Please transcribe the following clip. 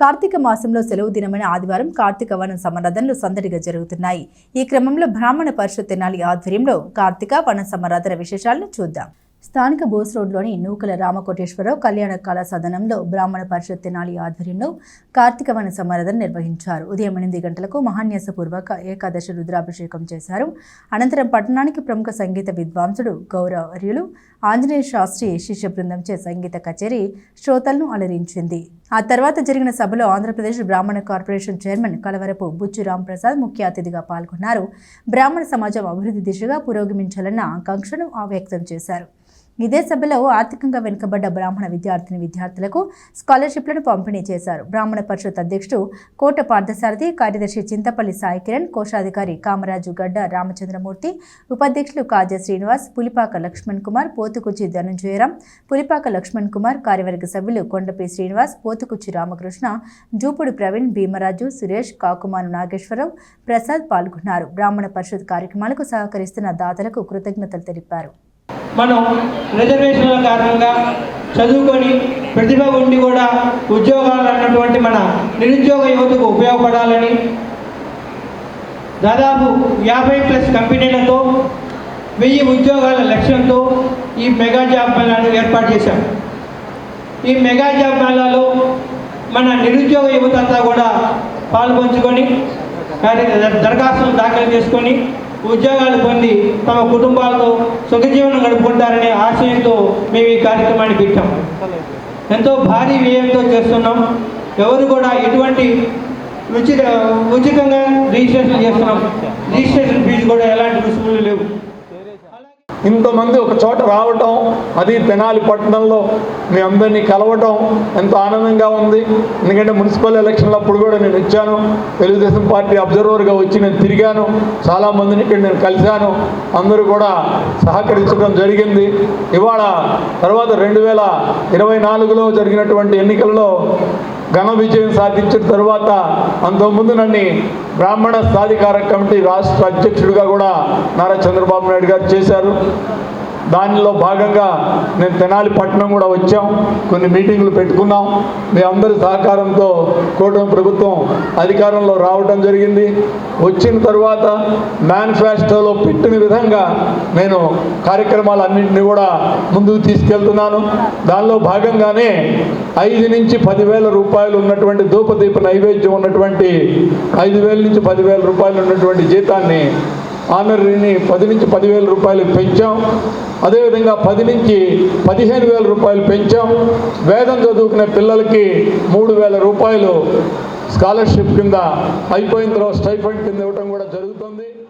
కార్తీక మాసంలో సెలవు దినమైన ఆదివారం కార్తీక వన సమరాధనలు సందడిగా జరుగుతున్నాయి. ఈ క్రమంలో బ్రాహ్మణ పరిషత్ తెనాలి ఆధ్వర్యంలో కార్తీక వన సమరాధన విశేషాలను చూద్దాం. స్థానిక బోస్ రోడ్లోని నూకల రామకోటేశ్వరరావు కళ్యాణ కళా సదనంలో బ్రాహ్మణ పరిషత్ తెనాలి ఆధ్వర్యంలో కార్తీక వన సమరాధన నిర్వహించారు. ఉదయం ఎనిమిది గంటలకు మహాన్యాసపూర్వక ఏకాదశి రుద్రాభిషేకం చేశారు. అనంతరం పట్టణానికి ప్రముఖ సంగీత విద్వాంసుడు గౌరవర్యులు ఆంజనేయ శాస్త్రి శిష్య బృందంచే సంగీత కచేరీ శ్రోతలను అలరించింది. ఆ తర్వాత జరిగిన సభలో ఆంధ్రప్రదేశ్ బ్రాహ్మణ corporation chairman Kalavarapu Butch Ramprasad ముఖ్య అతిథిగా పాల్గొన్నారు. బ్రాహ్మణ సమాజం అభివృద్ధి దిశగా పురోగమించాలన్న ఆకాంక్షను ఆ వ్యక్తం చేశారు. ఇదే సభలో ఆర్థికంగా వెనుకబడ్డ బ్రాహ్మణ విద్యార్థిని విద్యార్థులకు స్కాలర్షిప్లను పంపిణీ చేశారు. బ్రాహ్మణ పరిషత్ అధ్యక్షుడు కోట పార్థసారథి కార్యదర్శి చింతపల్లి సాయి కిరణ్ కోశాధికారి కామరాజు గడ్డ రామచంద్రమూర్తి ఉపాధ్యక్షులు కాజా శ్రీనివాస్ పులిపాక లక్ష్మణ్ కుమార్ పోతుకుచి ధనుంజయరాం పులిపాక లక్ష్మణ్ కుమార్ కార్యవర్గ సభ్యులు కొండపి శ్రీనివాస్ పోతుకుచి రామకృష్ణ జూపుడు ప్రవీణ్ భీమరాజు సురేష్ కాకుమాను నాగేశ్వరరావు ప్రసాద్ పాల్గొన్నారు. బ్రాహ్మణ పరిషత్ కార్యక్రమాలకు సహకరిస్తున్న దాతలకు కృతజ్ఞతలు తెలిపారు. మనం రిజర్వేషన్ల కారణంగా చదువుకొని ప్రతిభ ఉండి కూడా ఉద్యోగాలు అన్నటువంటి మన నిరుద్యోగ యువతకు ఉపయోగపడాలని దాదాపు యాభై ప్లస్ కంపెనీలతో వెయ్యి ఉద్యోగాల లక్ష్యంతో ఈ మెగా జాబ్ మేళాను ఏర్పాటు చేశాం. ఈ మెగా జాబ్ మేళాలో మన నిరుద్యోగ యువత అంతా కూడా పాల్పంచుకొని దరఖాస్తులు దాఖలు చేసుకొని ఉద్యోగాలు పొంది తమ కుటుంబాలతో సుఖజీవనం గడుపుకుంటారనే ఆశయంతో మేము ఈ కార్యక్రమాన్ని పెట్టాం. ఎంతో భారీ వ్యయంతో చేస్తున్నాం. ఎవరు కూడా ఎటువంటి ఉచిత ఉచితంగా రిజిస్ట్రేషన్ చేస్తున్నాం. రిజిస్ట్రేషన్ ఫీజు కూడా ఎలాంటి రుసుము ఇంతమంది ఒక చోట రావటం అది తెనాలి పట్టణంలో మీ అందరినీ కలవటం ఎంతో ఆనందంగా ఉంది. ఎందుకంటే మున్సిపల్ ఎలక్షన్లో అప్పుడు కూడా నేను వచ్చాను. తెలుగుదేశం పార్టీ అబ్జర్వర్గా వచ్చి నేను తిరిగాను. చాలామందిని ఇక్కడ నేను కలిశాను. అందరూ కూడా సహకరించడం జరిగింది. ఇవాళ తర్వాత రెండు వేల ఇరవై నాలుగులో జరిగినటువంటి ఎన్నికల్లో ఘన విజయం సాధించిన తరువాత అంతకుముందు నన్ను బ్రాహ్మణ సాధికార కమిటీ రాష్ట్ర అధ్యక్షుడిగా కూడా నారా చంద్రబాబు నాయుడు గారు చేశారు. దానిలో భాగంగా నేను తెనాలి పట్టణం కూడా వచ్చాం. కొన్ని మీటింగులు పెట్టుకున్నాం. మీ అందరి సహకారంతో కూటమి ప్రభుత్వం అధికారంలో రావడం జరిగింది. వచ్చిన తర్వాత మేనిఫెస్టోలో పెట్టిన విధంగా నేను కార్యక్రమాలన్నింటినీ కూడా ముందుకు తీసుకెళ్తున్నాను. దానిలో భాగంగానే ఐదు నుంచి పదివేల రూపాయలు ఉన్నటువంటి ధూపదీప నైవేద్యం ఉన్నటువంటి ఐదు వేల నుంచి పదివేల రూపాయలు ఉన్నటువంటి జీతాన్ని ఆనరీని పది నుంచి పదివేల రూపాయలు పెంచాం. అదేవిధంగా పది నుంచి పదిహేను వేల రూపాయలు పెంచాం. వేదం చదువుకునే పిల్లలకి మూడు వేల రూపాయలు స్కాలర్షిప్ కింద అయిపోయిన తర్వాత స్టైఫండ్ కింద ఇవ్వటం కూడా జరుగుతుంది.